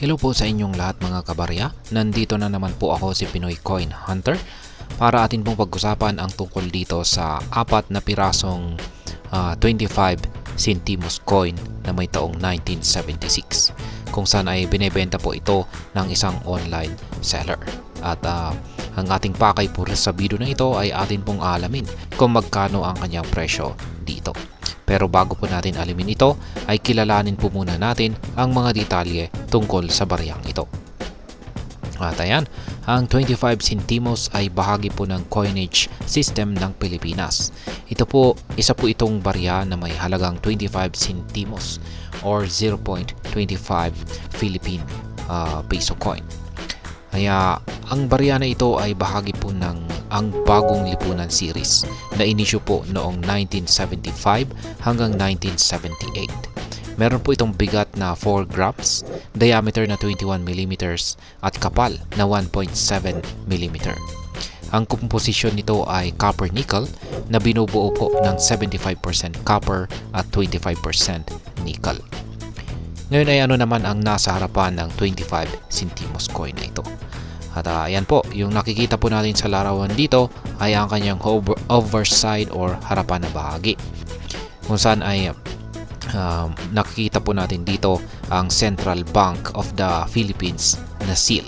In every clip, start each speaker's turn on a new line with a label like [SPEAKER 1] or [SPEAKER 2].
[SPEAKER 1] Hello po sa inyong lahat mga kabarya. Nandito na naman po ako si Pinoy Coin Hunter para atin pong pag-usapan ang tungkol dito sa apat na pirasong ah, 25 centimos coin na may taong 1976 kung saan ay binebenta po ito ng isang online seller. At ah, ang ating pakay po sa video na ito ay atin pong alamin kung magkano ang kanyang presyo dito. Pero bago po natin alamin ito, ay kilalanin po muna natin ang mga detalye tungkol sa bariyang ito. At ayan, ang 25 centimos ay bahagi po ng coinage system ng Pilipinas. Ito po, isa po itong barya na may halagang 25 centimos or 0.25 Philippine ah, peso coin. Kaya ang barya na ito ay bahagi po ng ang bagong lipunan series na inisyu po noong 1975 hanggang 1978. Meron po itong bigat na 4 grams, diameter na 21 mm at kapal na 1.7 mm. Ang komposisyon nito ay copper nickel na binubuo po ng 75% copper at 25% nickel. Ngayon ay ano naman ang nasa harapan ng 25 centimos coin na ito. At ah, ayan po, yung nakikita po natin sa larawan dito ay ang kanyang over, overside or harapan na bahagi. Kung saan ay um, nakikita po natin dito ang Central Bank of the Philippines na seal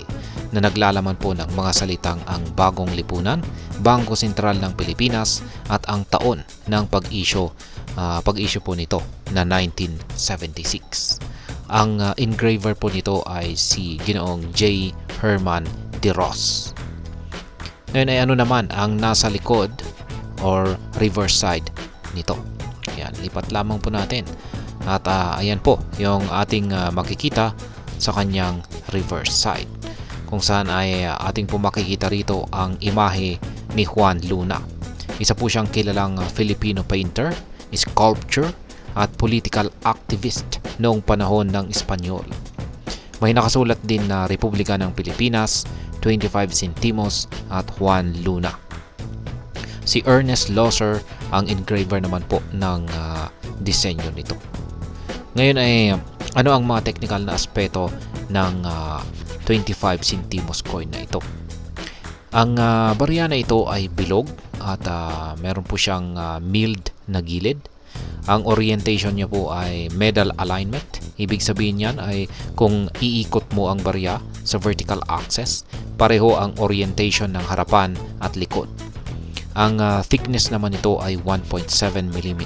[SPEAKER 1] na naglalaman po ng mga salitang ang bagong lipunan, Bangko Sentral ng Pilipinas at ang taon ng pag-issue ah, pag-issue po nito na 1976. Ang ah, engraver po nito ay si Ginoong J. Herman de Ross. Ngayon ay ano naman ang nasa likod or reverse side nito. Ayan, lipat lamang po natin. At ah, ayan po yung ating ah, makikita sa kanyang reverse side. Kung saan ay ah, ating po makikita rito ang imahe ni Juan Luna. Isa po siyang kilalang Filipino painter, sculptor at political activist noong panahon ng Espanyol. May nakasulat din na Republika ng Pilipinas, 25 centimos at Juan Luna. Si Ernest Loser ang engraver naman po ng ah, disenyo nito. Ngayon ay ano ang mga technical na aspeto ng ah, 25 centimos coin na ito? Ang uh, barya na ito ay bilog at ah, meron po siyang ah, milled na gilid. Ang orientation niya po ay medal alignment. Ibig sabihin niyan ay kung iikot mo ang barya sa vertical axis, pareho ang orientation ng harapan at likod. Ang ah, thickness naman nito ay 1.7 mm.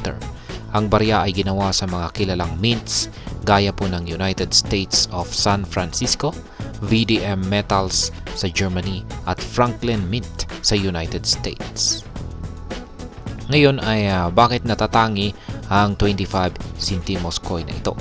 [SPEAKER 1] Ang barya ay ginawa sa mga kilalang mints gaya po ng United States of San Francisco, VDM Metals sa Germany at Franklin Mint sa United States. Ngayon ay ah, bakit natatangi ang 25 centimos coin na ito?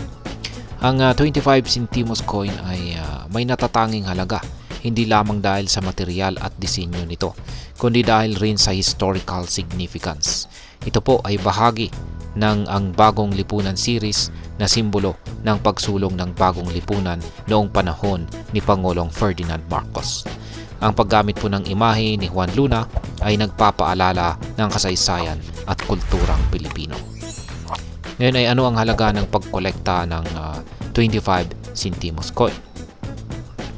[SPEAKER 1] Ang ah, 25 centimos coin ay ah, may natatanging halaga hindi lamang dahil sa material at disenyo nito, kundi dahil rin sa historical significance. Ito po ay bahagi ng ang bagong lipunan series na simbolo ng pagsulong ng bagong lipunan noong panahon ni Pangulong Ferdinand Marcos. Ang paggamit po ng imahe ni Juan Luna ay nagpapaalala ng kasaysayan at kulturang Pilipino. Ngayon ay ano ang halaga ng pagkolekta ng ah, 25 centimos coin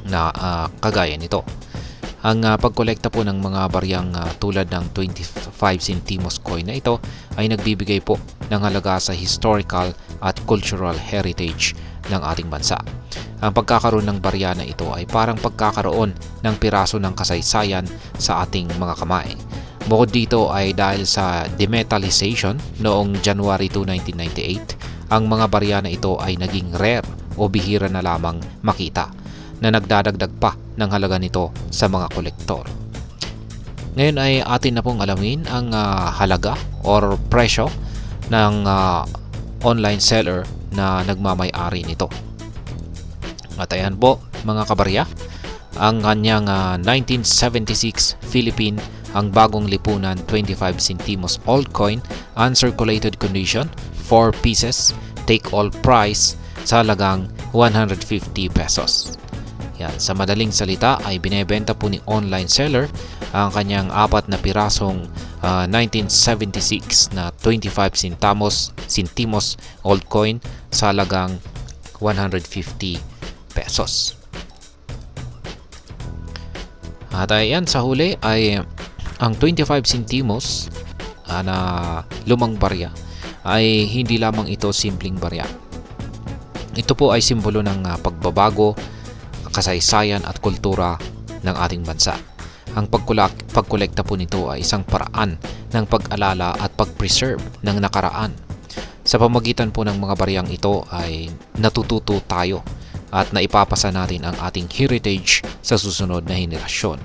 [SPEAKER 1] na ah, kagaya nito. Ang ah, pagkolekta po ng mga baryang ah, tulad ng 25 centimos coin na ito ay nagbibigay po ng halaga sa historical at cultural heritage ng ating bansa. Ang pagkakaroon ng barya na ito ay parang pagkakaroon ng piraso ng kasaysayan sa ating mga kamay. Bukod dito ay dahil sa demetallization noong January 2, 1998, ang mga barya na ito ay naging rare o bihira na lamang makita na nagdadagdag pa ng halaga nito sa mga kolektor. Ngayon ay atin na pong alamin ang ah, halaga or presyo ng ah, online seller na nagmamay-ari nito. At ayan po mga kabarya, ang kanyang ah, 1976 Philippine ang bagong lipunan 25 centimos old coin uncirculated condition 4 pieces take all price sa halagang 150 pesos. Yan, sa madaling salita ay binebenta po ni online seller ang kanyang apat na pirasong ah, 1976 na 25 centimos, centimos old coin sa halagang 150 pesos. At ayan, sa huli ay ang 25 centimos ah, na lumang barya ay hindi lamang ito simpleng barya. Ito po ay simbolo ng ah, pagbabago, kasaysayan at kultura ng ating bansa. Ang pagkulak, pagkolekta po nito ay isang paraan ng pag-alala at pag-preserve ng nakaraan. Sa pamagitan po ng mga bariyang ito ay natututo tayo at naipapasa natin ang ating heritage sa susunod na henerasyon.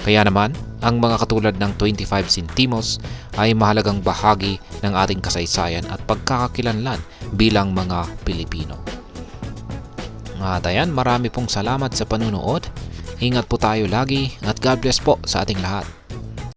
[SPEAKER 1] Kaya naman, ang mga katulad ng 25 centimos ay mahalagang bahagi ng ating kasaysayan at pagkakakilanlan bilang mga Pilipino. At ayan, marami pong salamat sa panunood. Ingat po tayo lagi at God bless po sa ating lahat.